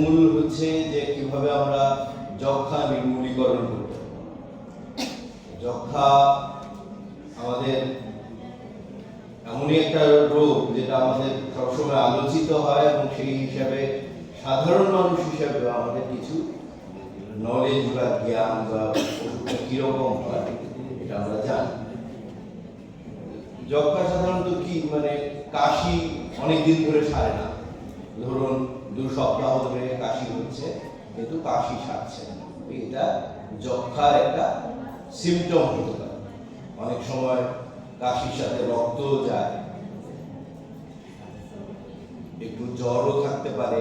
মূল হচ্ছে যে কীভাবে আমরা যক্ষা নির্মূলীকরণ পারি। যক্ষা আমাদের এমনই একটা রোগ যেটা আমাদের সবসময় আলোচিত হয় এবং সেই হিসাবে সাধারণ মানুষ হিসাবে আমাদের কিছু নলেজ বা জ্ঞান বা ওষুধটা কীরকম হয়, এটা আমরা জানি। যক্ষা সাধারণত কি? মানে কাশি অনেকদিন ধরে সারে না। ধরুন দু সপ্তাহ ধরে কাশি হচ্ছে, কিন্তু কাশি সারছে এটা যক্ষার একটা সিমটম হতে পারে। অনেক সময় কাশির সাথে রক্ত যায়। একটু জ্বরও থাকতে পারে।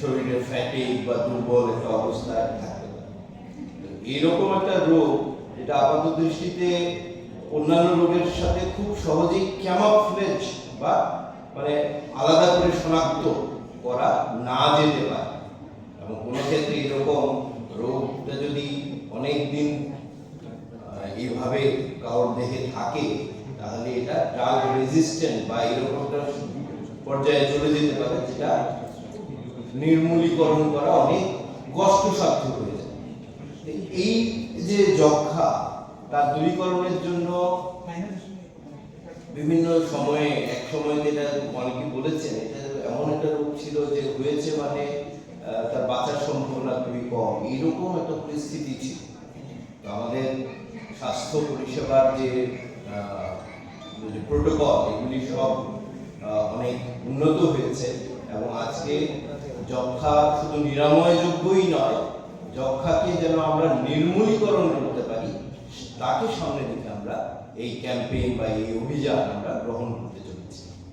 শরীরে ফ্যাটিক বা দুর্বল একটা অবস্থায় থাকতে পারে। এইরকম একটা রোগ যেটা আপাত দৃষ্টিতে অন্যান্য রোগের সাথে খুব সহজেই ক্যামাফ্লেজ বা মানে আলাদা করে শনাক্ত করা না যেতে পারে। এবং কোনো ক্ষেত্রে এরকম রোগটা যদি অনেক দিন এইভাবে কারোর দেহে থাকে, তাহলে এটা ড্রাগ রেজিস্ট্যান্ট বা এরকমটা পর্যায়ে চলে যেতে পারে, যেটা নির্মূলীকরণ করা অনেক কষ্টসাধ্য হয়ে যায়। এই যে যক্ষা, তার দূরীকরণের জন্য বিভিন্ন সময়ে, এক সময় যেটা অনেকে বলেছেন, এটা এমন একটা রোগ ছিল যে হয়েছে মানে তার বাঁচার সম্ভাবনা খুবই কম। এইরকম একটা পরিস্থিতি ছিল। আমাদের স্বাস্থ্য পরিষেবার যে প্রোটোকল এগুলি সব অনেক উন্নত হয়েছে এবং আজকে যক্ষা শুধু নিরাময়যোগ্যই নয় যক্ষাকে যেন আমরা নির্মূলীকরণ তাকে সামনে রেখে আমরা এই ক্যাম্পেইন বা এই অভিযান আমরা গ্রহণ করতে চলেছি।